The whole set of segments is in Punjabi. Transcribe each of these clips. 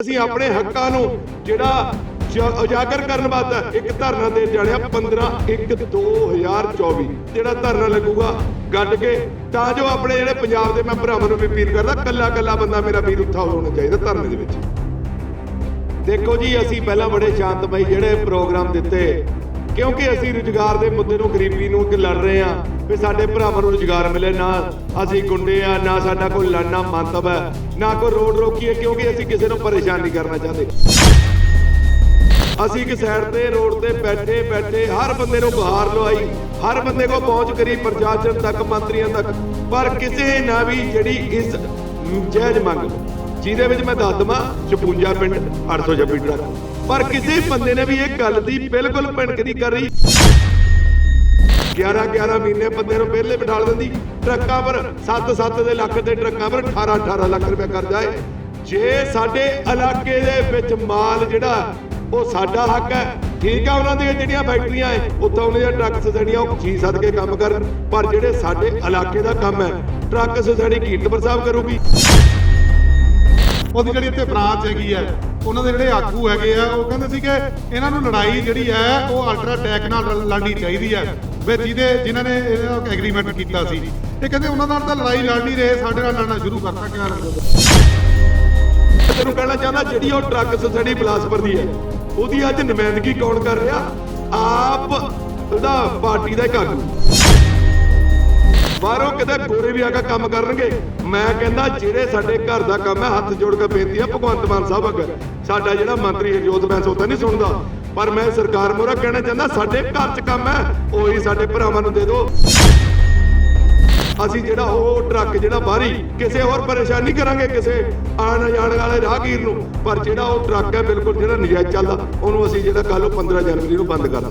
ਅਸੀਂ ਆਪਣੇ ਹੱਕਾਂ ਨੂੰ ਜਿਹੜਾ ਉਜਾਗਰ ਕਰਨ ਵਾਸਤੇ ਇੱਕ ਧਰਨਾ ਦੇ ਜਾਣਿਆ 15 1 2024 ਜਿਹੜਾ ਧਰਨਾ ਲੱਗੂਗਾ ਗੱਡ ਕੇ, ਤਾਂ ਜੋ ਆਪਣੇ ਜਿਹੜੇ ਪੰਜਾਬ ਦੇ ਮੈਂ ਭਰਾਵਾਂ ਨੂੰ ਵੀ ਅਪੀਲ ਕਰਦਾ, ਕੱਲਾ ਕੱਲਾ ਬੰਦਾ ਮੇਰਾ ਵੀਰ ਉੱਠਾ ਹੋਣਾ ਚਾਹੀਦਾ ਧਰਨੇ ਦੇ ਵਿੱਚ। ਦੇਖੋ ਜੀ, ਅਸੀਂ ਪਹਿਲਾਂ ਬੜੇ ਸ਼ਾਂਤਮਈ ਜਿਹੜੇ ਪ੍ਰੋਗਰਾਮ ਦਿੱਤੇ ਕਿਉਂਕਿ ਅਸੀਂ ਰੁਜ਼ਗਾਰ ਦੇ ਮੁੱਦੇ ਨੂੰ, ਗਰੀਬੀ ਨੂੰ ਕਿ ਲੜ ਰਹੇ ਆ ਵੀ ਸਾਡੇ ਭਰਾਵਾਂ ਨੂੰ ਰੁਜ਼ਗਾਰ ਮਿਲੇ, ਨਾ ਅਸੀਂ ਗੁੰਡੇ ਆ ਨਾ ਸਾਡਾ ਕੋਈ ਲੜਨਾ ਮੰਤਵ ਹੈ, ਨਾ ਕੋਈ ਰੋਡ ਰੋਕੀਏ, ਕਿਉਂਕਿ ਅਸੀਂ ਕਿਸੇ ਨੂੰ ਪਰੇਸ਼ਾਨ ਨਹੀਂ ਕਰਨਾ ਚਾਹੁੰਦੇ। ਅਸੀਂ ਇੱਕ ਸਾਈਡ ਤੇ ਰੋਡ ਤੇ ਬੈਠੇ ਬੈਠੇ, ਹਰ ਬੰਦੇ ਨੂੰ ਬੁਹਾਰ ਲਵਾਈ, ਹਰ ਬੰਦੇ ਕੋ ਪਹੁੰਚ ਕਰੀ ਪ੍ਰਸ਼ਾਸਨ ਤੱਕ, ਮੰਤਰੀਆਂ ਤੱਕ, ਪਰ ਕਿਸੇ ਨਾ ਵੀ ਜਿਹੜੀ ਇਸ ਜਾਇਜ਼ ਮੰਗ, ਜਿਹਦੇ ਵਿੱਚ ਮੈਂ ਦੱਸ ਦਵਾਂ 56 ਪਿੰਡ 826 ਟਰੱਕ। ਪਰ ਕਿਸੇ ਬੰਦੇ ਨੇ ਵੀ ਇਹ ਗੱਲ ਦੀ ਬਿਲਕੁਲ ਭਿਣਕ ਨਹੀਂ 11 11 ਮਹੀਨੇ ਬੰਦੇ ਨੂੰ ਪਹਿਲੇ ਬਿਠਾ ਦਿੰਦੀ। ਟਰੱਕਾਂ ਪਰ 7 7 ਦੇ ਲੱਖ ਦੇ ਟਰੱਕਾਂ ਪਰ 18 18 ਲੱਖ ਰੁਪਏ ਕਰ ਜਾਏ ਜੇ ਸਾਡੇ ਇਲਾਕੇ ਦੇ ਵਿੱਚ ਮਾਲ ਜਿਹੜਾ, ਉਹ ਸਾਡਾ ਹੱਕ ਹੈ, ਠੀਕ ਆ ਉਹਨਾਂ ਦੀਆਂ ਜਿਹੜੀਆਂ ਫੈਕਟਰੀਆਂ ਐ ਉੱਥੇ ਉਹਨਾਂ ਦੀਆਂ ਟਰੱਕ ਸੁਸਾਇਟੀਆਂ ਉਹ ਜੀ ਸੱਦ ਕੇ ਕੰਮ ਕਰਨ। ਪਰ ਜਿਹੜੇ ਸਾਡੇ ਇਲਾਕੇ ਦਾ ਕੰਮ ਹੈ, ਟਰੱਕ ਸੁਸਾਇਟੀ ਕੀਰਤਪੁਰ ਸਾਹਿਬ ਕਰੂਗੀ। ਉਹਦੀ ਜਿਹੜੀ ਇੱਥੇ ਬ੍ਰਾਂਚ ਹੈਗੀ ਹੈ ਉਹਨਾਂ ਦੇ ਜਿਹੜੇ ਆਗੂ ਹੈਗੇ ਆ, ਉਹ ਕਹਿੰਦੇ ਸੀ ਕਿ ਇਹਨਾਂ ਨੂੰ ਲੜਾਈ ਜਿਹੜੀ ਹੈ, ਉਹ ਅਲਟਰਾ ਟੈਕ ਨਾਲ ਲੜਨੀ ਚਾਹੀਦੀ ਹੈ, ਵੀ ਜਿਹਦੇ, ਜਿਨ੍ਹਾਂ ਨੇ ਇਹਦਾ ਐਗਰੀਮੈਂਟ ਕੀਤਾ ਸੀ। ਇਹ ਕਹਿੰਦੇ ਉਹਨਾਂ ਨਾਲ ਤਾਂ ਲੜਾਈ ਲੜ ਨਹੀਂ ਰਹੇ, ਸਾਡੇ ਨਾਲ ਲੜਨਾ ਸ਼ੁਰੂ ਕਰਤਾ ਕਿਹਾ ਤੈਨੂੰ ਕਹਿਣਾ ਚਾਹੁੰਦਾ, ਜਿਹੜੀ ਉਹ ਟਰੱਕ ਸੁਸਾਇਟੀ ਬਿਲਾਸਪੁਰ ਦੀ ਹੈ, ਉਹਦੀ ਅੱਜ ਨੁਮਾਇੰਦਗੀ ਕੌਣ ਕਰ ਰਿਹਾ? ਆਪ ਉਹਦਾ ਪਾਰਟੀ ਦਾ ਇੱਕ ਆਗੂ। ਬਾਹਰੋਂ ਕਿਤੇ ਗੋਰੇ ਵੀ ਆ ਕੇ ਕੰਮ ਕਰਨਗੇ। ਮੈਂ ਕਹਿੰਦਾ, ਜਿਹੜੇ ਸਾਡੇ ਘਰ ਦਾ ਕੰਮ ਹੈ, ਹੱਥ ਜੋੜ ਕੇ ਬੇਨਤੀ ਹੈ ਭਗਵੰਤ ਮਾਨ ਸਾਹਿਬ ਅਗਰ ਸਾਡਾ ਜਿਹੜਾ ਮੰਤਰੀ ਹਰਜੋਤ ਬੈਂਸ ਤਾਂ ਨਹੀਂ ਸੁਣਦਾ। ਪਰ ਮੈਂ ਸਰਕਾਰ ਮੋਰਾ ਕਹਿਣਾ ਚਾਹੁੰਦਾ, ਸਾਡੇ ਘਰ 'ਚ ਕੰਮ ਹੈ, ਉਹੀ ਸਾਡੇ ਭਰਾਵਾਂ ਨੂੰ ਦੇ ਦਿਓ। ਅਸੀਂ ਜਿਹੜਾ ਉਹ ਟਰੱਕ ਜਿਹੜਾ ਬਾਹਰੀ, ਕਿਸੇ ਹੋਰ ਪਰੇਸ਼ਾਨ ਨਹੀਂ ਕਰਾਂਗੇ ਕਿਸੇ ਆਣ ਜਾਣ ਵਾਲੇ ਰਾਹਗੀਰ ਨੂੰ। ਪਰ ਜਿਹੜਾ ਉਹ ਟਰੱਕ ਹੈ, ਬਿਲਕੁਲ ਜਿਹੜਾ ਨਜਾਇਜ਼ ਚੱਲਦਾ, ਉਹਨੂੰ ਅਸੀਂ ਜਿਹੜਾ ਕੱਲ ਨੂੰ 15 ਜਨਵਰੀ ਨੂੰ ਬੰਦ ਕਰਦਾ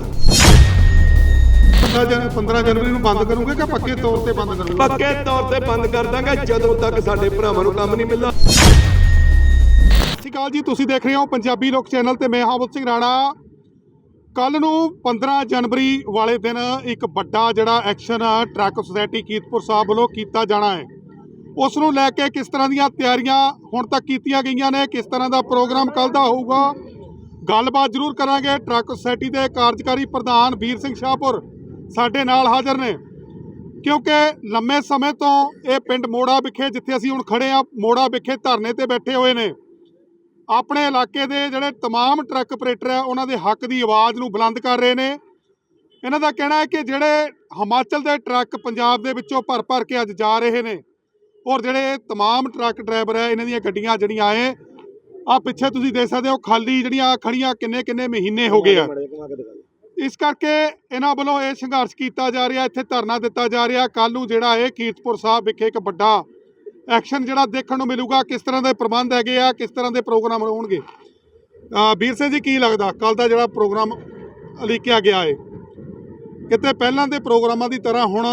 15 ਜਨ 15 ਜਨਵਰੀ ਨੂੰ ਬੰਦ ਕਰੂਗੇ ਕਿ ਪੱਕੇ ਤੌਰ ਤੇ ਬੰਦ ਕਰੂਗੇ? ਪੱਕੇ ਤੌਰ ਤੇ ਬੰਦ ਕਰ ਦਾਂਗੇ ਜਦੋਂ ਤੱਕ ਸਾਡੇ ਭਰਾਵਾਂ ਨੂੰ ਕੰਮ ਨਹੀਂ ਮਿਲਦਾ। ਅਕਾਲ ਜੀ ਤੁਸੀਂ ਦੇਖ ਰਹੇ ਹੋ ਪੰਜਾਬੀ ਲੋਕ ਚੈਨਲ ਤੇ ਮੈਂ ਹਾਵਤ ਸਿੰਘ ਰਾਣਾ। ਕੱਲ ਨੂੰ 15 ਜਨਵਰੀ ਵਾਲੇ ਦਿਨ ਇੱਕ ਵੱਡਾ ਜਿਹੜਾ action truck society Kiratpur Sahib ਵੱਲੋਂ ਕੀਤਾ ਜਾਣਾ ਹੈ। ਉਸ ਨੂੰ ਲੈ ਕੇ ਕਿਸ ਤਰ੍ਹਾਂ ਦੀਆਂ ਤਿਆਰੀਆਂ ਹੁਣ ਤੱਕ ਕੀਤੀਆਂ ਗਈਆਂ ਨੇ ਕਿਸ ਤਰ੍ਹਾਂ ਦਾ ਪ੍ਰੋਗਰਾਮ ਕੱਲ ਦਾ ਹੋਊਗਾ ਗੱਲਬਾਤ ਜ਼ਰੂਰ ਕਰਾਂਗੇ। ਟਰੱਕ ਸੁਸਾਇਟੀ ਦੇ ਕਾਰਜਕਾਰੀ ਪ੍ਰਧਾਨ ਵੀਰ ਸਿੰਘ ਸ਼ਾਹਪੁਰ ਸਾਡੇ ਨਾਲ ਹਾਜ਼ਰ ਨੇ ਕਿਉਂਕਿ ਲੰਮੇ ਸਮੇਂ ਤੋਂ ਇਹ ਪਿੰਡ ਮੋੜਾ ਵਿਖੇ ਜਿੱਥੇ ਅਸੀਂ ਹੁਣ ਖੜੇ ਆ ਮੋੜਾ ਵਿਖੇ ਧਰਨੇ ਤੇ ਬੈਠੇ ਹੋਏ ਨੇ ਆਪਣੇ ਇਲਾਕੇ ਦੇ ਜਿਹੜੇ तमाम ਟਰੱਕ ਆਪਰੇਟਰ ਆ ਉਹਨਾਂ ਦੇ ਹੱਕ ਦੀ ਆਵਾਜ਼ ਨੂੰ ਬੁਲੰਦ ਕਰ ਰਹੇ ਨੇ ਇਹਨਾਂ ਦਾ ਕਹਿਣਾ ਹੈ ਕਿ ਜਿਹੜੇ ਹਿਮਾਚਲ ਦੇ ਟਰੱਕ ਪੰਜਾਬ ਦੇ ਵਿੱਚੋਂ ਭਰ ਭਰ ਕੇ ਅੱਜ ਜਾ ਰਹੇ ਨੇ ਔਰ ਜਿਹੜੇ ਤਮਾਮ ਟਰੱਕ ਡਰਾਈਵਰ ਹੈ ਇਹਨਾਂ ਦੀਆਂ ਗੱਡੀਆਂ ਜਿਹੜੀਆਂ ਆਏ ਆ ਪਿੱਛੇ ਤੁਸੀਂ ਦੇਖ ਸਕਦੇ ਹੋ ਖਾਲੀ ਜਿਹੜੀਆਂ ਖੜੀਆਂ ਕਿੰਨੇ ਕਿੰਨੇ ਮਹੀਨੇ ਹੋ ਗਏ ਆ ਇਸ ਕਰਕੇ ਇਹਨਾਂ ਵੱਲੋਂ ਇਹ ਸੰਘਰਸ਼ ਕੀਤਾ ਜਾ ਰਿਹਾ, ਇੱਥੇ ਧਰਨਾ ਦਿੱਤਾ ਜਾ ਰਿਹਾ। ਕੱਲ ਨੂੰ ਜਿਹੜਾ ਇਹ ਕੀਰਤਪੁਰ ਸਾਹਿਬ ਵਿਖੇ ਇੱਕ ਵੱਡਾ ਐਕਸ਼ਨ ਜਿਹੜਾ ਦੇਖਣ ਨੂੰ ਮਿਲੂਗਾ, ਕਿਸ ਤਰ੍ਹਾਂ ਦੇ ਪ੍ਰਬੰਧ ਹੈਗੇ ਆ, ਕਿਸ ਤਰ੍ਹਾਂ ਦੇ ਪ੍ਰੋਗਰਾਮ ਹੋਣਗੇ। ਵੀਰ ਸਿੰਘ ਜੀ, ਕੀ ਲੱਗਦਾ? ਕੱਲ ਦਾ ਜਿਹੜਾ ਪ੍ਰੋਗਰਾਮ ਲਿਖਿਆ ਗਿਆ ਹੈ ਕਿਤੇ ਪਹਿਲਾਂ ਦੇ ਪ੍ਰੋਗਰਾਮਾਂ ਦੀ ਤਰ੍ਹਾਂ ਹੁਣ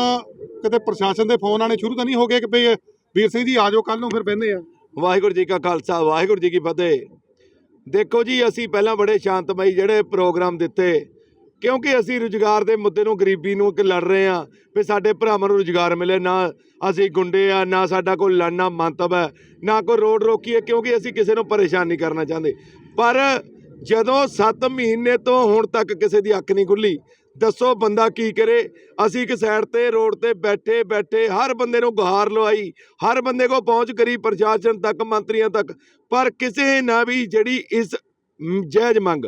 ਕਿਤੇ ਪ੍ਰਸ਼ਾਸਨ ਦੇ ਫੋਨ ਆਣੇ ਸ਼ੁਰੂ ਤਾਂ ਨਹੀਂ ਹੋ ਗਏ ਕਿ ਭਈ ਵੀਰ ਸਿੰਘ ਜੀ ਆ ਜਾਓ ਕੱਲ ਨੂੰ ਫਿਰ ਬਹਿੰਦੇ ਆ। ਵਾਹਿਗੁਰੂ ਜੀ ਕਾ ਖਾਲਸਾ, ਵਾਹਿਗੁਰੂ ਜੀ ਕੀ ਫਤਿਹ। ਦੇਖੋ ਜੀ, ਅਸੀਂ ਪਹਿਲਾਂ ਬੜੇ ਸ਼ਾਂਤਮਈ ਜਿਹੜੇ ਪ੍ਰੋਗਰਾਮ ਦਿੱਤੇ ਕਿਉਂਕਿ ਅਸੀਂ ਰੁਜ਼ਗਾਰ ਦੇ ਮੁੱਦੇ ਨੂੰ ਗਰੀਬੀ ਨੂੰ ਕਿ ਲੜ ਰਹੇ ਆ ਵੀ ਸਾਡੇ ਭਰਾਵਾਂ ਨੂੰ ਰੁਜ਼ਗਾਰ ਮਿਲੇ ਨਾ ਅਸੀਂ ਗੁੰਡੇ ਆ ਨਾ ਸਾਡਾ ਕੋਈ ਲੜਨਾ ਮੰਤਵ ਹੈ ਨਾ ਕੋਈ ਰੋਡ ਰੋਕੀ ਹੈ ਕਿਉਂਕਿ ਅਸੀਂ ਕਿਸੇ ਨੂੰ ਪਰੇਸ਼ਾਨ ਨਹੀਂ ਕਰਨਾ ਚਾਹੁੰਦੇ। ਪਰ ਜਦੋਂ 7 ਮਹੀਨੇ ਤੋਂ ਹੁਣ ਤੱਕ ਕਿਸੇ ਦੀ ਅੱਖ ਨਹੀਂ ਖੁੱਲੀ ਦੱਸੋ ਬੰਦਾ ਕੀ ਕਰੇ? ਅਸੀਂ ਇੱਕ ਸਾਈਡ ਤੇ ਰੋਡ ਤੇ ਬੈਠੇ ਬੈਠੇ ਹਰ ਬੰਦੇ ਨੂੰ ਗੁਹਾਰ ਲਵਾਈ ਹਰ ਬੰਦੇ ਕੋ ਪਹੁੰਚ ਕਰੀ ਪ੍ਰਸ਼ਾਸਨ ਤੱਕ ਮੰਤਰੀਆਂ ਤੱਕ ਪਰ ਕਿਸੇ ਨਾ ਵੀ ਜਿਹੜੀ ਇਸ ਮ, ਜਾਇਜ਼ ਮੰਗ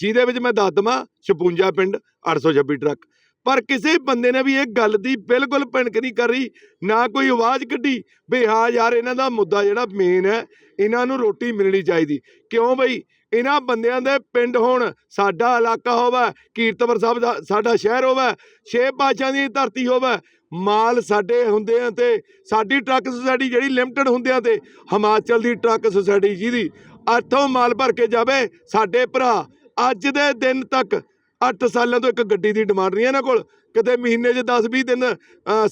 ਜਿਹਦੇ ਵਿੱਚ ਮੈਂ ਦੱਸ ਦਵਾਂ 56 ਪਿੰਡ 826 ਟਰੱਕ। ਪਰ ਕਿਸੇ ਬੰਦੇ ਨੇ ਵੀ ਇਹ ਗੱਲ ਦੀ ਬਿਲਕੁਲ ਭਿਣਕ ਨਹੀਂ ਕਰੀ, ਨਾ ਕੋਈ ਆਵਾਜ਼ ਕੱਢੀ, ਵੀ ਹਾਂ ਯਾਰ, ਇਹਨਾਂ ਦਾ ਮੁੱਦਾ ਜਿਹੜਾ ਮੇਨ ਹੈ, ਇਹਨਾਂ ਨੂੰ ਰੋਟੀ ਮਿਲਣੀ ਚਾਹੀਦੀ। ਕਿਉਂ ਬਈ? ਇਹਨਾਂ ਬੰਦਿਆਂ ਦੇ ਪਿੰਡ ਹੋਣ, ਸਾਡਾ ਇਲਾਕਾ ਹੋਵੇ, ਕੀਰਤਪੁਰ ਸਾਹਿਬ ਦਾ, ਸਾਡਾ ਸ਼ਹਿਰ ਹੋਵੇ, ਛੇ ਪਾਤਸ਼ਾਹਾਂ ਦੀ ਧਰਤੀ ਹੋਵੇ, ਮਾਲ ਸਾਡੇ ਹੁੰਦਿਆਂ ਤੇ, ਸਾਡੀ ਟਰੱਕ ਸੁਸਾਇਟੀ ਜਿਹੜੀ ਲਿਮਟਿਡ ਹੁੰਦਿਆਂ ਤੇ, ਹਿਮਾਚਲ ਦੀ ਟਰੱਕ ਸੁਸਾਇਟੀ ਜਿਹਦੀ, ਇੱਥੋਂ ਮਾਲ ਭਰ ਕੇ ਜਾਵੇ, ਸਾਡੇ ਭਰਾ ਅੱਜ ਦੇ ਦਿਨ ਤੱਕ 8 ਸਾਲਾਂ ਤੋਂ ਇੱਕ ਗੱਡੀ ਦੀ ਡਿਮਾਂਡ ਨਹੀਂ ਇਹਨਾਂ ਕੋਲ। ਕਿਤੇ ਮਹੀਨੇ 'ਚ 10 20 ਦਿਨ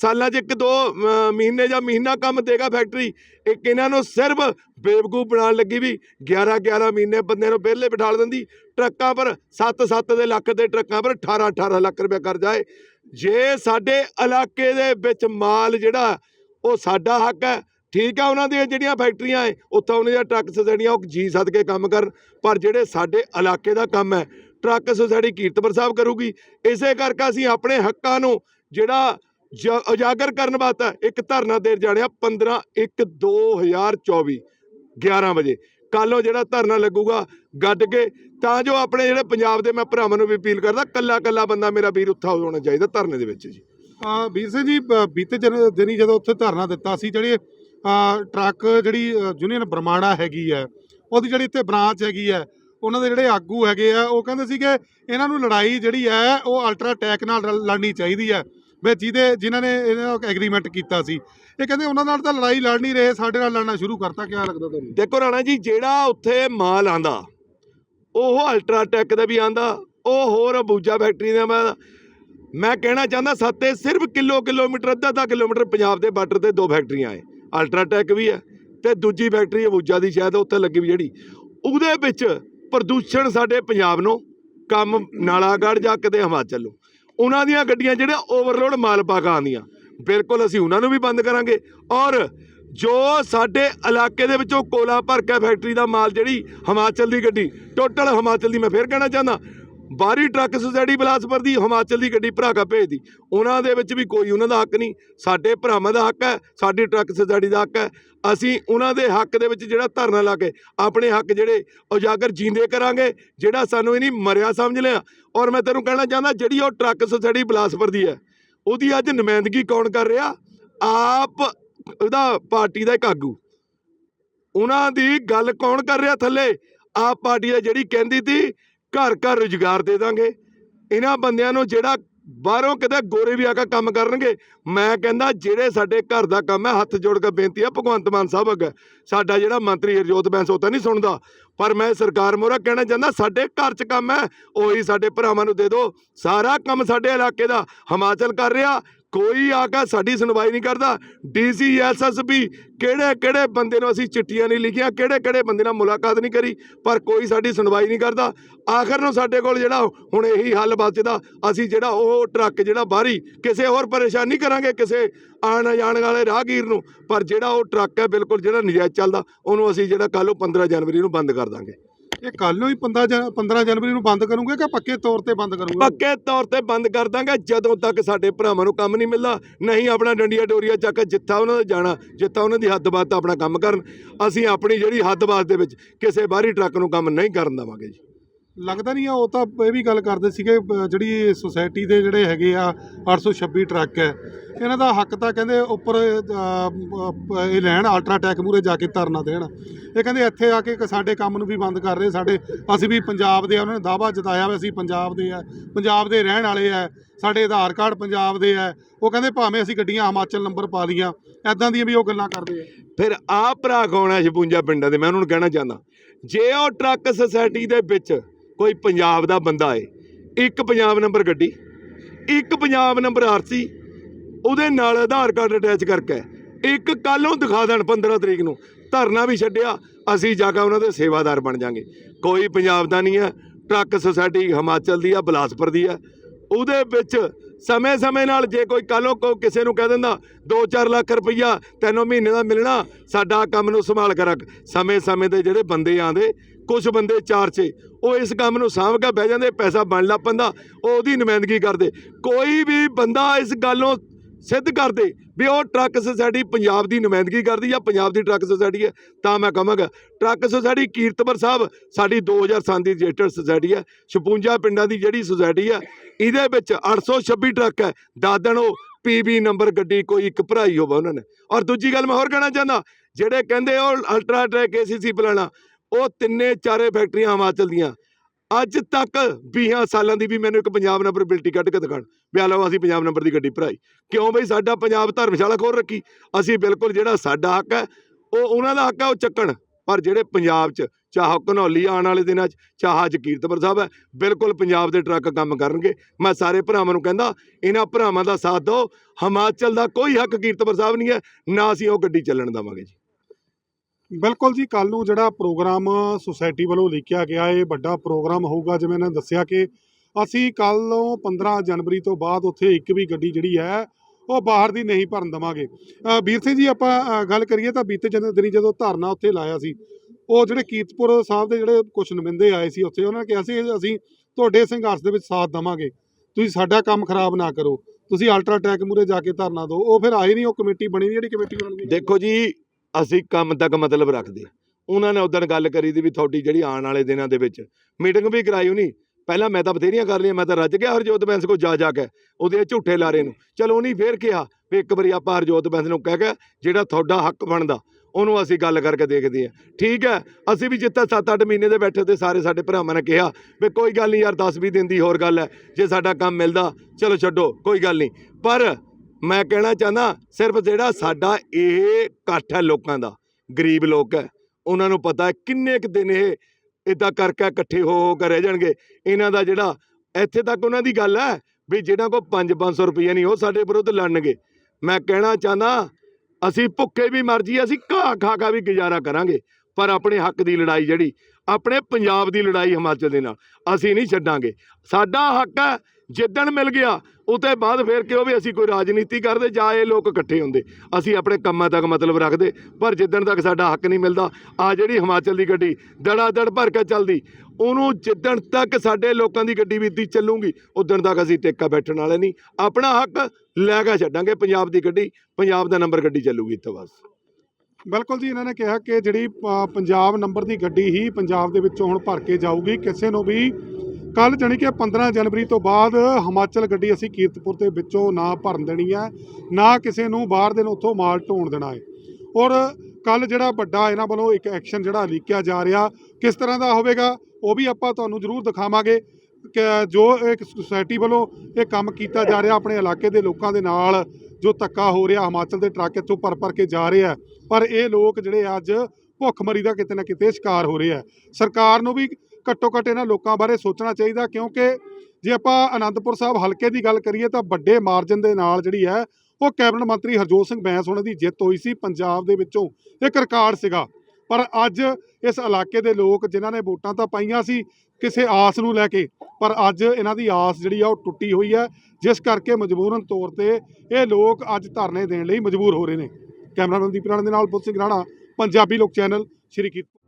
ਸਾਲਾਂ 'ਚ ਇੱਕ, ਦੋ ਮਹੀਨੇ ਜਾਂ ਮਹੀਨਾ ਕੰਮ ਦੇਗਾ ਫੈਕਟਰੀ ਇੱਕ ਇਹਨਾਂ ਨੂੰ ਸਿਰਫ ਬੇਵਕੂਫ ਬਣਾਉਣ ਲੱਗੀ ਵੀ 11 11 ਮਹੀਨੇ ਬੰਦੇ ਨੂੰ ਵਿਹਲੇ ਬਿਠਾ ਦਿੰਦੀ। ਟਰੱਕਾਂ ਪਰ 7 7 ਦੇ ਲੱਖ ਦੇ ਟਰੱਕਾਂ ਪਰ 18 18 ਲੱਖ ਰੁਪਏ ਕਰ ਜਾਏ ਜੇ ਸਾਡੇ ਇਲਾਕੇ ਦੇ ਵਿੱਚ ਮਾਲ ਜਿਹੜਾ, ਉਹ ਸਾਡਾ ਹੱਕ ਹੈ ਠੀਕ ਆ ਉਹਨਾਂ ਦੀਆਂ ਜਿਹੜੀਆਂ ਫੈਕਟਰੀਆਂ ਏ ਉੱਥੋਂ ਉਹਨਾਂ ਦੀਆਂ ਟਰੱਕ ਸੁਸਾਇਟੀਆਂ ਉਹ ਜੀ ਸੱਦ ਕੇ ਕੰਮ ਕਰਨ। ਪਰ ਜਿਹੜੇ ਸਾਡੇ ਇਲਾਕੇ ਦਾ ਕੰਮ ਹੈ ਟਰੱਕ ਸੋਸਾਇਟੀ ਕੀਰਤਪੁਰ ਸਾਹਿਬ ਕਰੂਗੀ। ਇਸੇ ਕਰਕੇ ਅਸੀਂ ਆਪਣੇ ਹੱਕਾਂ ਨੂੰ ਜਿਹੜਾ ਜ- ਉਜਾਗਰ ਕਰਨ ਵਾਸਤੇ ਇੱਕ ਧਰਨਾ ਦੇ ਜਾਣਿਆ 15 1 2024 11 ਵਜੇ। ਕੱਲੋਂ ਜਿਹੜਾ ਧਰਨਾ ਲੱਗੂਗਾ ਗੱਡ ਕੇ ਤਾਂ ਜੋ ਆਪਣੇ ਜਿਹੜੇ ਪੰਜਾਬ ਦੇ ਮੈਂ ਭਰਾਵਾਂ ਨੂੰ ਵੀ ਅਪੀਲ ਕਰਦਾ ਕੱਲਾ ਕੱਲਾ ਬੰਦਾ ਮੇਰਾ ਵੀਰ ਉੱਥਾ ਹੋਣਾ ਚਾਹੀਦਾ ਧਰਨੇ ਦੇ ਵਿੱਚ ਜੀ। ਅ, ਵੀਰ ਸਿੰਘ ਜੀ ਬੀਤੇ ਜਨ- ਦਿਨੀ ਜਦੋਂ ਉੱਥੇ ਧਰਨਾ ਦਿੱਤਾ ਸੀ ਜਿਹੜੇ ਟਰੱਕ ਜਿਹੜੀ ਯੂਨੀਅਨ ਬਰਮਾਣਾ ਹੈਗੀ ਹੈ, ਉਹਦੀ ਜਿਹੜੀ ਇੱਥੇ ਬ੍ਰਾਂਚ ਹੈਗੀ ਹੈ, ਉਹਨਾਂ ਦੇ ਜਿਹੜੇ ਆਗੂ ਹੈਗੇ ਆ, ਉਹ ਕਹਿੰਦੇ ਸੀਗੇ ਇਹਨਾਂ ਨੂੰ ਲੜਾਈ ਜਿਹੜੀ ਹੈ, ਉਹ ਅਲਟਰਾ ਟੈਕ ਨਾਲ ਲੜ- ਲੜਨੀ ਚਾਹੀਦੀ ਹੈ, ਵੀ ਜਿਹਦੇ, ਜਿਨ੍ਹਾਂ ਨੇ ਇਹਨਾਂ ਨਾਲ ਐਗਰੀਮੈਂਟ ਕੀਤਾ ਸੀ। ਇਹ ਕਹਿੰਦੇ ਉਹਨਾਂ ਨਾਲ ਤਾਂ ਲੜਾਈ ਲੜ ਨਹੀਂ ਰਹੇ, ਸਾਡੇ ਨਾਲ ਲੜਨਾ ਸ਼ੁਰੂ ਕਰਤਾ, ਕਿਆ ਲੱਗਦਾ ਤੁਹਾਨੂੰ? ਦੇਖੋ ਰਾਣਾ ਜੀ, ਜਿਹੜਾ ਉੱਥੇ ਮਾਲ ਆਂਦਾ, ਉਹ ਅਲਟਰਾਟੈਕ ਦਾ ਵੀ ਆਂਦਾ, ਉਹ ਹੋਰ ਅਬੂਜਾ ਫੈਕਟਰੀ ਦਾ ਮੈਂ ਮੈਂ ਕਹਿਣਾ ਚਾਹੁੰਦਾ ਸੱਤੇ ਸਿਰਫ ਕਿਲੋ ਕਿਲੋਮੀਟਰ, ਅੱਧਾ ਅੱਧਾ ਕਿਲੋਮੀਟਰ ਪੰਜਾਬ ਦੇ ਬਾਰਡਰ ਤੇ ਦੋ ਫੈਕਟਰੀਆਂ ਏ ਅਲਟਰਾਟੈਕ ਵੀ ਹੈ ਤੇ ਦੂਜੀ ਫੈਕਟਰੀ ਅਬੂਜਾ ਦੀ ਸ਼ਾਇਦ ਉੱਥੇ ਲੱਗੀ ਵੀ ਜਿਹੜੀ। ਉਹਦੇ ਵਿੱਚ ਪ੍ਰਦੂਸ਼ਣ ਸਾਡੇ ਪੰਜਾਬ ਨੂੰ ਕੰਮ ਨਾਲਾਗੜ੍ਹ ਜਾਂ ਕਿਤੇ ਹਿਮਾਚਲ ਨੂੰ। ਉਹਨਾਂ ਦੀਆਂ ਗੱਡੀਆਂ ਜਿਹੜੇ ਓਵਰਲੋਡ ਮਾਲ ਪਾ ਆਉਂਦੀਆਂ। ਬਿਲਕੁਲ ਅਸੀਂ ਉਹਨਾਂ ਨੂੰ ਵੀ ਬੰਦ ਕਰਾਂਗੇ। ਔਰ ਜੋ ਸਾਡੇ ਇਲਾਕੇ ਦੇ ਵਿੱਚੋਂ ਕੋਲਾ ਭਰ ਕੇ ਫੈਕਟਰੀ ਦਾ ਮਾਲ ਜਿਹੜੀ ਹਿਮਾਚਲ ਦੀ ਗੱਡੀ ਟੋਟਲ ਹਿਮਾਚਲ ਦੀ, ਮੈਂ ਫੇਰ ਕਹਿਣਾ ਚਾਹੁੰਦਾ ਬਾਹਰੀ ਟਰੱਕ ਸੋਸਾਇਟੀ ਬਿਲਾਸਪੁਰ ਦੀ ਹਿਮਾਚਲ ਦੀ ਗੱਡੀ ਭਰਾਗਾ ਭੇਜਦੀ। ਉਹਨਾਂ ਦੇ ਵਿੱਚ ਵੀ ਕੋਈ ਉਹਨਾਂ ਦਾ ਹੱਕ ਨਹੀਂ। ਸਾਡੇ ਭਰਾਵਾਂ ਦਾ ਹੱਕ ਹੈ, ਸਾਡੀ ਟਰੱਕ ਸੋਸਾਇਟੀ ਦਾ ਹੱਕ ਹੈ। ਅਸੀਂ ਉਹਨਾਂ ਦੇ ਹੱਕ ਦੇ ਵਿੱਚ ਜਿਹੜਾ ਧਰਨਾ ਲਾ ਕੇ ਆਪਣੇ ਹੱਕ ਜਿਹੜੇ ਉਜਾਗਰ ਜੀਂਦੇ ਕਰਾਂਗੇ, ਜਿਹੜਾ ਸਾਨੂੰ ਇਹ ਨਹੀਂ ਮਰਿਆ ਸਮਝ ਲਿਆ। ਔਰ ਮੈਂ ਤੈਨੂੰ ਕਹਿਣਾ ਚਾਹੁੰਦਾ, ਜਿਹੜੀ ਉਹ ਟਰੱਕ ਸੋਸਾਇਟੀ ਬਿਲਾਸਪੁਰ ਦੀ ਹੈ, ਉਹਦੀ ਅੱਜ ਨੁਮਾਇੰਦਗੀ ਕੌਣ ਕਰ ਰਿਹਾ? ਆਪ, ਉਹਦਾ ਪਾਰਟੀ ਦਾ ਇੱਕ ਆਗੂ। ਉਹਨਾਂ ਦੀ ਗੱਲ ਕੌਣ ਕਰ ਰਿਹਾ ਥੱਲੇ? ਆਪ ਪਾਰਟੀ ਦਾ ਜਿਹੜੀ ਕਹਿੰਦੀ ਤੀ ਘਰ ਘਰ ਰੁਜ਼ਗਾਰ ਦੇ ਦਾਂਗੇ। ਇਹਨਾਂ ਬੰਦਿਆਂ ਨੂੰ ਜਿਹੜਾ ਬਾਹਰੋਂ ਕਿਤੇ ਗੋਰੇ ਵੀ ਆ ਕੇ ਕੰਮ ਕਰਨਗੇ, ਮੈਂ ਕਹਿੰਦਾ ਜਿਹੜੇ ਸਾਡੇ ਘਰ ਦਾ ਕੰਮ ਹੈ, ਹੱਥ ਜੋੜ ਕੇ ਬੇਨਤੀ ਹੈ ਭਗਵੰਤ ਮਾਨ ਸਾਹਿਬ ਅੱਗੇ। ਸਾਡਾ ਜਿਹੜਾ ਮੰਤਰੀ ਹਰਜੋਤ ਬੈਂਸ ਉਹ ਤਾਂ ਨਹੀਂ ਸੁਣਦਾ। ਪਰ ਮੈਂ ਸਰਕਾਰ ਮੋਰਾ ਕਹਿਣਾ ਚਾਹੁੰਦਾ, ਸਾਡੇ ਘਰ 'ਚ ਕੰਮ ਹੈ, ਉਹੀ ਸਾਡੇ ਭਰਾਵਾਂ ਨੂੰ ਦੇ ਦਿਓ। ਸਾਰਾ ਕੰਮ ਸਾਡੇ ਇਲਾਕੇ ਦਾ। ਹਿਮਾਚਲ ਕਰ ਰਿਹਾ, ਕੋਈ ਆ ਕੇ ਸਾਡੀ ਸੁਣਵਾਈ ਨਹੀਂ ਕਰਦਾ। ਡੀਸੀ ਐਸਐਸਪੀ ਕਿਹੜੇ ਕਿਹੜੇ ਬੰਦੇ ਨੂੰ ਅਸੀਂ ਚਿੱਠੀਆਂ ਨਹੀਂ ਲਿਖੀਆਂ ਕਿਹੜੇ ਕਿਹੜੇ ਬੰਦੇ ਨਾਲ ਮੁਲਾਕਾਤ ਨਹੀਂ ਕਰੀ, ਪਰ ਕੋਈ ਸਾਡੀ ਸੁਣਵਾਈ ਨਹੀਂ ਕਰਦਾ। ਆਖਰ ਨੂੰ ਸਾਡੇ ਕੋਲ ਜਿਹੜਾ ਹੁਣ ਇਹੀ ਹੱਲ ਬਚਦਾ, ਅਸੀਂ ਜਿਹੜਾ ਉਹ ਟਰੱਕ ਜਿਹੜਾ ਬਾਹਰੀ, ਕਿਸੇ ਹੋਰ ਪਰੇਸ਼ਾਨ ਨਹੀਂ ਕਰਾਂਗੇ, ਕਿਸੇ ਆਣ ਜਾਣ ਵਾਲੇ ਰਾਹਗੀਰ ਨੂੰ, ਪਰ ਜਿਹੜਾ ਉਹ ਟਰੱਕ ਹੈ, ਬਿਲਕੁਲ ਜਿਹੜਾ ਨਜਾਇਜ਼ ਚੱਲਦਾ, ਉਹਨੂੰ ਅਸੀਂ ਜਿਹੜਾ ਕੱਲ੍ਹ ਉਹ 15 ਜਨਵਰੀ ਨੂੰ ਬੰਦ ਕਰ ਦਾਂਗੇ। ਇਹ ਕੱਲ ਨੂੰ ਹੀ 15 ਜਨਵਰੀ ਨੂੰ ਬੰਦ ਕਰੋਗੇ ਕਿ ਪੱਕੇ ਤੌਰ ਤੇ ਬੰਦ ਕਰੋਗੇ? ਪੱਕੇ ਤੌਰ ਤੇ ਬੰਦ ਕਰ ਦਾਂਗੇ, ਜਦੋਂ ਤੱਕ ਸਾਡੇ ਭਰਾਵਾਂ ਨੂੰ ਕੰਮ ਨਹੀਂ ਮਿਲਦਾ। ਨਹੀਂ ਆਪਣਾ ਡੰਡੀਆਂ ਡੋਰੀਆਂ ਚੱਕ ਕੇ ਜਿੱਥਾ ਉਹਨਾਂ ਦਾ ਜਾਣਾ, ਜਿੱਥਾ ਉਹਨਾਂ ਦੀ ਹੱਦ-ਬਾਤ ਆਪਣਾ ਕੰਮ ਕਰਨ। ਅਸੀਂ ਆਪਣੀ ਜਿਹੜੀ ਹੱਦ-ਬਾਤ ਦੇ ਵਿੱਚ ਕਿਸੇ ਬਾਹਰੀ ਟਰੱਕ ਨੂੰ ਕੰਮ ਨਹੀਂ ਕਰਨ ਦੇਵਾਂਗੇ ਜੀ। ਲੱਗਦਾ ਨਹੀਂ ਆ ਉਹ ਤਾਂ ਇਹ ਵੀ ਗੱਲ ਕਰਦੇ ਸੀਗੇ ਬ- ਜਿਹੜੀ ਸੁਸਾਇਟੀ ਦੇ ਜਿਹੜੇ ਹੈਗੇ ਆ 826 ਟਰੱਕ ਹੈ ਇਹਨਾਂ ਦਾ ਹੱਕ ਤਾਂ ਕਹਿੰਦੇ ਉੱਪਰ ਅ, ਇਹ ਲੈਣ ਅਲਟਰਾਟੈਕ ਮੂਰੇ ਜਾ ਕੇ ਧਰਨਾ ਦੇਣ। ਇਹ ਕਹਿੰਦੇ ਇੱਥੇ ਆ ਕੇ ਕ- ਸਾਡੇ ਕੰਮ ਨੂੰ ਵੀ ਬੰਦ ਕਰ ਰਹੇ ਸਾਡੇ ਅਸੀਂ ਵੀ ਪੰਜਾਬ ਦੇ ਆ ਉਹਨਾਂ ਨੇ ਦਾਵਾ ਜਤਾਇਆ ਵੀ ਅਸੀਂ ਪੰਜਾਬ ਦੇ ਆ ਪੰਜਾਬ ਦੇ ਰਹਿਣ ਵਾਲੇ ਆ ਸਾਡੇ ਆਧਾਰ ਕਾਰਡ ਪੰਜਾਬ ਦੇ ਆ। ਉਹ ਕਹਿੰਦੇ ਭਾਵੇਂ ਅਸੀਂ ਗੱਡੀਆਂ ਹਿਮਾਚਲ ਨੰਬਰ ਪਾ ਲਈਆਂ ਐਦਾਂ ਦੀਆਂ ਵੀ ਉਹ ਗੱਲਾਂ ਕਰਦੇ ਆ। ਫਿਰ ਆ ਭਰਾ ਕੌਣ ਹੈ 56 ਪਿੰਡਾਂ ਦੇ? ਮੈਂ ਉਹਨਾਂ ਨੂੰ ਕਹਿਣਾ ਚਾਹੁੰਦਾ ਜੇ ਉਹ ਟਰੱਕ ਸੁਸਾਇਟੀ ਦੇ ਵਿੱਚ ਕੋਈ ਪੰਜਾਬ ਦਾ ਬੰਦਾ ਏ। ਇੱਕ ਪੰਜਾਬ ਨੰਬਰ ਗੱਡੀ, ਇੱਕ ਪੰਜਾਬ ਨੰਬਰ ਆਰਸੀ ਉਹਦੇ ਨਾਲ ਆਧਾਰ ਕਾਰਡ ਅਟੈਚ ਕਰਕੇ ਇੱਕ ਕੱਲ ਨੂੰ ਦਿਖਾ ਦੇਣ 15 ਤਰੀਕ ਨੂੰ। ਧਰਨਾ ਵੀ ਛੱਡਿਆ, ਅਸੀਂ ਜਾ ਕੇ ਉਹਨਾਂ ਦੇ ਸੇਵਾਦਾਰ ਬਣ ਜਾਾਂਗੇ। ਕੋਈ ਪੰਜਾਬ ਦਾ ਨਹੀਂ ਹੈ, ਟਰੱਕ ਸੁਸਾਇਟੀ ਹਿਮਾਚਲ ਦੀ ਆ, ਬਿਲਾਸਪੁਰ ਦੀ ਆ। ਉਹਦੇ ਵਿੱਚ ਸਮੇਂ-ਸਮੇਂ ਨਾਲ ਜੇ ਕੋਈ ਕੱਲੋਂ ਕੋ ਕਿਸੇ ਨੂੰ ਕਹਿ ਦਿੰਦਾ 2-4 ਲੱਖ ਰੁਪਈਆ ਤੈਨੂੰ ਮਹੀਨੇ ਦਾ ਮਿਲਣਾ, ਸਾਡਾ ਕੰਮ ਨੂੰ ਸੰਭਾਲ ਕੇ ਰੱਖ। ਸਮੇਂ-ਸਮੇਂ ਦੇ ਜਿਹੜੇ ਬੰਦੇ ਆਂਦੇ ਕੁਝ ਬੰਦੇ ਚਾਰ ਛੇ, ਉਹ ਇਸ ਕੰਮ ਨੂੰ ਸਾਂਭ ਕੇ ਬਹਿ ਜਾਂਦੇ, ਪੈਸਾ ਬਣ ਲਾ ਪੰਦਾ ਉਹ ਉਹਦੀ ਨੁਮਾਇੰਦਗੀ ਕਰਦੇ। ਕੋਈ ਵੀ ਬੰਦਾ ਇਸ ਗੱਲੋਂ ਸਿੱਧ ਕਰਦੇ ਵੀ ਉਹ ਟਰੱਕ ਸੋਸਾਇਟੀ ਪੰਜਾਬ ਦੀ ਨੁਮਾਇੰਦਗੀ ਕਰਦੀ ਜਾਂ ਪੰਜਾਬ ਦੀ ਟਰੱਕ ਸੁਸਾਇਟੀ ਹੈ, ਤਾਂ ਮੈਂ ਕਹਾਂਗਾ, ਟਰੱਕ ਸੁਸਾਇਟੀ ਕੀਰਤਪੁਰ ਸਾਹਿਬ, ਸਾਡੀ 2007 ਦੀ ਰਜਿਸਟਰਡ ਸੁਸਾਇਟੀ ਹੈ 56 ਪਿੰਡਾਂ ਦੀ ਜਿਹੜੀ ਸੁਸਾਇਟੀ ਹੈ, ਇਹਦੇ ਵਿੱਚ 826 ਟਰੱਕ ਹੈ ਦਾਦਣ ਉਹ ਪੀਬੀ ਨੰਬਰ ਗੱਡੀ ਕੋਈ ਇੱਕ ਭਰਾਈ ਹੋਵੇ ਉਹਨਾਂ ਨੇ। ਔਰ ਦੂਜੀ ਗੱਲ ਮੈਂ ਹੋਰ ਕਹਿਣਾ ਚਾਹੁੰਦਾ, ਜਿਹੜੇ ਕਹਿੰਦੇ ਉਹ ਅਲਟਰਾ ਟਰੈਕ ਏਸੀਸੀ ਪਲਾਣਾ ਉਹ ਤਿੰਨੇ ਚਾਰੇ ਫੈਕਟਰੀਆਂ ਹਿਮਾਚਲ ਦੀਆਂ। ਅੱਜ ਤੱਕ 20 ਸਾਲਾਂ ਦੀ ਵੀ ਮੈਨੂੰ ਇੱਕ ਪੰਜਾਬ ਨੰਬਰ ਬਿਲਟੀ ਕੱਢ ਕੇ ਦਿਖਾਣ ਵੀ ਆ ਲਓ ਅਸੀਂ ਪੰਜਾਬ ਨੰਬਰ ਦੀ ਗੱਡੀ ਭਰਾਈ। ਕਿਉਂ ਬਈ ਸਾਡਾ ਪੰਜਾਬ ਧਰਮਸ਼ਾਲਾ ਖੋਲ ਰੱਖੀ? ਅਸੀਂ ਬਿਲਕੁਲ ਜਿਹੜਾ ਸਾਡਾ ਹੱਕ ਹੈ, ਉਹ ਉਹਨਾਂ ਦਾ ਹੱਕ ਹੈ, ਉਹ ਚੱਕਣ। ਪਰ ਜਿਹੜੇ ਪੰਜਾਬ 'ਚ ਚਾਹ ਘਨੌਲੀ ਆਉਣ ਵਾਲੇ ਦਿਨਾਂ 'ਚ, ਚਾਹ ਅੱਜ ਕੀਰਤਪੁਰ ਸਾਹਿਬ ਹੈ, ਬਿਲਕੁਲ ਪੰਜਾਬ ਦੇ ਟਰੱਕ ਕੰਮ ਕਰਨਗੇ। ਮੈਂ ਸਾਰੇ ਭਰਾਵਾਂ ਨੂੰ ਕਹਿੰਦਾ, ਇਹਨਾਂ ਭਰਾਵਾਂ ਦਾ ਸਾਥ ਦਿਓ। ਹਿਮਾਚਲ ਦਾ ਕੋਈ ਹੱਕ ਕੀਰਤਪੁਰ ਸਾਹਿਬ ਨਹੀਂ ਹੈ, ਨਾ ਅਸੀਂ ਉਹ ਗੱਡੀ ਚੱਲਣ ਦੇਵਾਂਗੇ ਜੀ। ਬਿਲਕੁਲ ਜੀ ਕੱਲ ਨੂੰ ਜਿਹੜਾ ਪ੍ਰੋਗਰਾਮ ਸੁਸਾਇਟੀ ਵੱਲੋਂ ਲਿਖਿਆ ਗਿਆ ਇਹ ਵੱਡਾ ਪ੍ਰੋਗਰਾਮ ਹੋਊਗਾ, ਜਿਵੇਂ ਇਹਨਾਂ ਨੇ ਦੱਸਿਆ ਕਿ ਅਸੀਂ ਕੱਲ ਨੂੰ 15 ਜਨਵਰੀ ਤੋਂ ਬਾਅਦ ਉੱਥੇ ਇੱਕ ਵੀ ਗੱਡੀ ਜਿਹੜੀ ਹੈ, ਉਹ ਬਾਹਰ ਦੀ ਨਹੀਂ ਭਰਨ ਦੇਵਾਂਗੇ। ਵੀਰ ਸਿੰਘ ਜੀ, ਆਪਾਂ ਗੱਲ ਕਰੀਏ ਤਾਂ ਬੀਤੇ ਜਨ ਦਿਨੀ ਜਦੋਂ ਧਰਨਾ ਉੱਥੇ ਲਾਇਆ ਸੀ, ਉਹ ਜਿਹੜੇ ਕੀਰਤਪੁਰ ਸਾਹਿਬ ਦੇ ਜਿਹੜੇ ਕੁਝ ਨੁਮਾਇੰਦੇ ਆਏ ਸੀ ਉੱਥੇ, ਉਹਨਾਂ ਨੇ ਕਿਹਾ ਸੀ ਅਸੀਂ ਤੁਹਾਡੇ ਸੰਘਰਸ਼ ਦੇ ਵਿੱਚ ਸਾਥ ਦੇਵਾਂਗੇ, ਤੁਸੀਂ ਸਾਡਾ ਕੰਮ ਖਰਾਬ ਨਾ ਕਰੋ, ਤੁਸੀਂ ਅਲਟਰਾਟੈਕ ਮੂਰੇ ਜਾ ਕੇ ਧਰਨਾ ਦਿਓ, ਉਹ ਫਿਰ ਆਏ ਨਹੀਂ, ਉਹ ਕਮੇਟੀ ਬਣੀ ਜਿਹੜੀ ਕਮੇਟੀ ਬਣ ਗਈ ਦੇਖੋ ਜੀ ਅਸੀਂ ਕੰਮ ਤੱਕ ਮਤਲਬ ਰੱਖਦੇ ਹਾਂ। ਉਹਨਾਂ ਨੇ ਉਦੋਂ ਗੱਲ ਕਰੀ ਦੀ ਵੀ ਤੁਹਾਡੀ ਜਿਹੜੀ ਆਉਣ ਵਾਲੇ ਦਿਨਾਂ ਦੇ ਵਿੱਚ ਮੀਟਿੰਗ ਵੀ ਕਰਾਈ ਹੋਣੀ। ਪਹਿਲਾਂ ਮੈਂ ਤਾਂ ਬਥੇਰੀਆਂ ਕਰ ਲਈਆਂ, ਮੈਂ ਤਾਂ ਰੱਜ ਗਿਆ ਹਰਜੋਤ ਬੈਂਸ ਕੋ ਜਾ ਜਾ ਕੇ, ਉਹਦੇ ਝੂਠੇ ਲਾਰੇ ਨੂੰ। ਚਲੋ ਉਹਨੇ ਫੇਰ ਕਿਹਾ ਵੀ ਇੱਕ ਵਾਰੀ ਆਪਾਂ ਹਰਜੋਤ ਬੈਂਸ ਨੂੰ ਕਹਿ ਕੇ ਜਿਹੜਾ ਤੁਹਾਡਾ ਹੱਕ ਬਣਦਾ, ਉਹਨੂੰ ਅਸੀਂ ਗੱਲ ਕਰਕੇ ਦੇਖਦੇ ਹਾਂ। ਠੀਕ ਹੈ, ਅਸੀਂ ਵੀ ਜਿੱਥੇ 7-8 ਮਹੀਨੇ ਦੇ ਬੈਠੇ ਤੇ ਸਾਰੇ ਸਾਡੇ ਭਰਾਵਾਂ ਨੇ ਕਿਹਾ ਵੀ ਕੋਈ ਗੱਲ ਨਹੀਂ ਯਾਰ 10-20 ਦਿਨ ਦੀ ਹੋਰ ਗੱਲ ਹੈ। ਜੇ ਸਾਡਾ ਕੰਮ ਮਿਲਦਾ, ਚਲੋ ਛੱਡੋ, ਕੋਈ ਗੱਲ ਨਹੀਂ। ਪਰ ਮੈਂ ਕਹਿਣਾ ਚਾਹੁੰਦਾ, ਸਿਰਫ ਜਿਹੜਾ ਸਾਡਾ ਇਹ ਇਕੱਠ ਹੈ ਲੋਕਾਂ ਦਾ, ਗਰੀਬ ਲੋਕ ਹੈ, ਉਹਨਾਂ ਨੂੰ ਪਤਾ ਹੈ ਕਿੰਨੇ ਕੁ ਦਿਨ ਇਹ ਇਦਾਂ ਕਰਕੇ ਇਕੱਠੇ ਹੋ ਹੋ ਕੇ ਰਹਿ ਜਾਣਗੇ। ਇਹਨਾਂ ਦਾ ਜਿਹੜਾ, ਇੱਥੇ ਤੱਕ ਉਹਨਾਂ ਦੀ ਗੱਲ ਹੈ ਵੀ ਜਿਹੜਾ ਕੋ 5-500 ਰੁਪਏ ਨਹੀਂ, ਉਹ ਸਾਡੇ ਵਿਰੁੱਧ ਲੜਨਗੇ। ਮੈਂ ਕਹਿਣਾ ਚਾਹੁੰਦਾ, ਅਸੀਂ ਭੁੱਖੇ ਵੀ ਮਰ ਜੀ ਅਸੀਂ ਘਾਹ ਖਾ ਖਾ ਵੀ ਗੁਜ਼ਾਰਾ ਕਰਾਂਗੇ, ਪਰ ਆਪਣੇ ਹੱਕ ਦੀ ਲੜਾਈ ਜਿਹੜੀ, ਆਪਣੇ ਪੰਜਾਬ ਦੀ ਲੜਾਈ ਹਿਮਾਚਲ ਦੇ ਨਾਲ, ਅਸੀਂ ਨਹੀਂ ਛੱਡਾਂਗੇ। ਸਾਡਾ ਹੱਕ ਹੈ ਜਿੱਦਣ ਮਿਲ ਗਿਆ ਉਤੇ ਬਾਅਦ ਫੇਰ ਕਿਉਂ ਵੀ ਅਸੀਂ ਕੋਈ ਰਾਜਨੀਤੀ ਕਰਦੇ ਜਾਂ ਇਹ ਲੋਕ ਇਕੱਠੇ ਹੁੰਦੇ? ਅਸੀਂ ਆਪਣੇ ਕੰਮਾਂ ਤੱਕ ਮਤਲਬ ਰੱਖਦੇ, ਪਰ ਜਿੱਦਣ ਤੱਕ ਸਾਡਾ ਹੱਕ ਨਹੀਂ ਮਿਲਦਾ, ਆ ਜਿਹੜੀ ਹਿਮਾਚਲ ਦੀ ਗੱਡੀ ਦੜਾ ਦੜ ਭਰ ਕੇ ਚੱਲਦੀ, ਉਹਨੂੰ ਜਿੱਦਣ ਤੱਕ ਸਾਡੇ ਲੋਕਾਂ ਦੀ ਗੱਡੀ ਵੀਤੀ ਚੱਲੂਗੀ, ਉਦੋਂ ਤੱਕ ਅਸੀਂ ਟੇਕਾ ਬੈਠਣ ਵਾਲੇ ਨਹੀਂ। ਆਪਣਾ ਹੱਕ ਲੈ ਕੇ ਛੱਡਾਂਗੇ ਪੰਜਾਬ ਦੀ ਗੱਡੀ, ਪੰਜਾਬ ਦਾ ਨੰਬਰ ਗੱਡੀ ਚੱਲੂਗੀ ਇੱਥੇ ਬਸ। ਬਿਲਕੁਲ ਜੀ, ਇਹਨਾਂ ਨੇ ਕਿਹਾ ਕਿ ਜਿਹੜੀ ਪੰਜਾਬ ਨੰਬਰ ਦੀ ਗੱਡੀ ਹੀ ਪੰਜਾਬ ਦੇ ਵਿੱਚੋਂ ਹੁਣ ਭਰ ਕੇ ਜਾਊਗੀ, ਕਿਸੇ ਨੂੰ ਵੀ ਕੱਲ ਜਾਣੀ ਕਿ 15 ਜਨਵਰੀ ਤੋਂ ਬਾਅਦ ਹਿਮਾਚਲ ਗੱਡੀ ਅਸੀਂ ਕੀਰਤਪੁਰ ਦੇ ਵਿੱਚੋਂ ਨਾ ਭਰਨ ਦੇਣੀ ਹੈ, ਨਾ ਕਿਸੇ ਨੂੰ ਬਾਹਰ ਦੇ ਨੂੰ ਉੱਥੋਂ ਮਾਲ ਢੋਣ ਦੇਣਾ ਹੈ। ਔਰ ਕੱਲ ਜਿਹੜਾ ਵੱਡਾ ਇਹਨਾਂ ਵੱਲੋਂ ਇੱਕ ਐਕਸ਼ਨ ਜਿਹੜਾ ਲੀਕਿਆ ਜਾ ਰਿਹਾ, ਕਿਸ ਤਰ੍ਹਾਂ ਦਾ ਹੋਵੇਗਾ, ਉਹ ਵੀ ਆਪਾਂ ਤੁਹਾਨੂੰ ਜ਼ਰੂਰ ਦਿਖਾਵਾਂਗੇ। ਕਿ ਜੋ ਇੱਕ ਸੁਸਾਇਟੀ ਵੱਲੋਂ ਇਹ ਕੰਮ ਕੀਤਾ ਜਾ ਰਿਹਾ ਆਪਣੇ ਇਲਾਕੇ ਦੇ ਲੋਕਾਂ ਦੇ ਨਾਲ, ਜੋ ਧੱਕਾ ਹੋ ਰਿਹਾ ਹਿਮਾਚਲ ਦੇ ਟਰੱਕ ਇੱਥੋਂ ਭਰ ਭਰ ਕੇ ਜਾ ਰਹੇ ਆ ਪਰ ਇਹ ਲੋਕ ਜਿਹੜੇ ਅੱਜ ਭੁੱਖਮਰੀ ਦਾ ਕਿਤੇ ਨਾ ਕਿਤੇ ਸ਼ਿਕਾਰ ਹੋ ਰਹੇ ਆ ਸਰਕਾਰ ਨੂੰ ਵੀ ਘੱਟੋ ਘੱਟ ਇਹਨਾਂ ਲੋਕਾਂ ਬਾਰੇ ਸੋਚਣਾ ਚਾਹੀਦਾ, ਕਿਉਂਕਿ ਜੇ ਆਪਾਂ ਆਨੰਦਪੁਰ ਸਾਹਿਬ ਹਲਕੇ ਦੀ ਗੱਲ ਕਰੀਏ ਤਾਂ ਵੱਡੇ ਮਾਰਜਨ ਦੇ ਨਾਲ ਜਿਹੜੀ ਹੈ, ਉਹ ਕੈਬਨਿਟ ਮੰਤਰੀ ਹਰਜੋਤ ਸਿੰਘ ਬੈਂਸ ਉਹਨਾਂ ਦੀ ਜਿੱਤ ਹੋਈ ਸੀ, ਪੰਜਾਬ ਦੇ ਵਿੱਚੋਂ ਇੱਕ ਰਿਕਾਰਡ ਸੀਗਾ। ਪਰ ਅੱਜ ਇਸ ਇਲਾਕੇ ਦੇ ਲੋਕ ਜਿਨ੍ਹਾਂ ਨੇ ਵੋਟਾਂ ਤਾਂ ਪਾਈਆਂ ਸੀ, ਕਿਸੇ ਆਸ ਨੂੰ ਲੈ ਕੇ, ਪਰ ਅੱਜ ਇਹਨਾਂ ਦੀ ਆਸ ਜਿਹੜੀ ਆ ਉਹ ਟੁੱਟੀ ਹੋਈ ਹੈ, ਜਿਸ ਕਰਕੇ ਮਜਬੂਰਨ ਤੌਰ ਤੇ ਇਹ ਲੋਕ ਅੱਜ ਧਰਨੇ ਦੇਣ ਲਈ ਮਜਬੂਰ ਹੋ ਰਹੇ ਨੇ। ਕੈਮਰਾਮੈਨ ਦੀਪ ਰਾਣਾ ਦੇ ਨਾਲ ਬੁੱਧ ਸਿੰਘ ਰਾਣਾ, ਪੰਜਾਬੀ ਲੋਕ ਚੈਨਲ, ਸ਼੍ਰੀ ਕੀਰਤਪੁਰ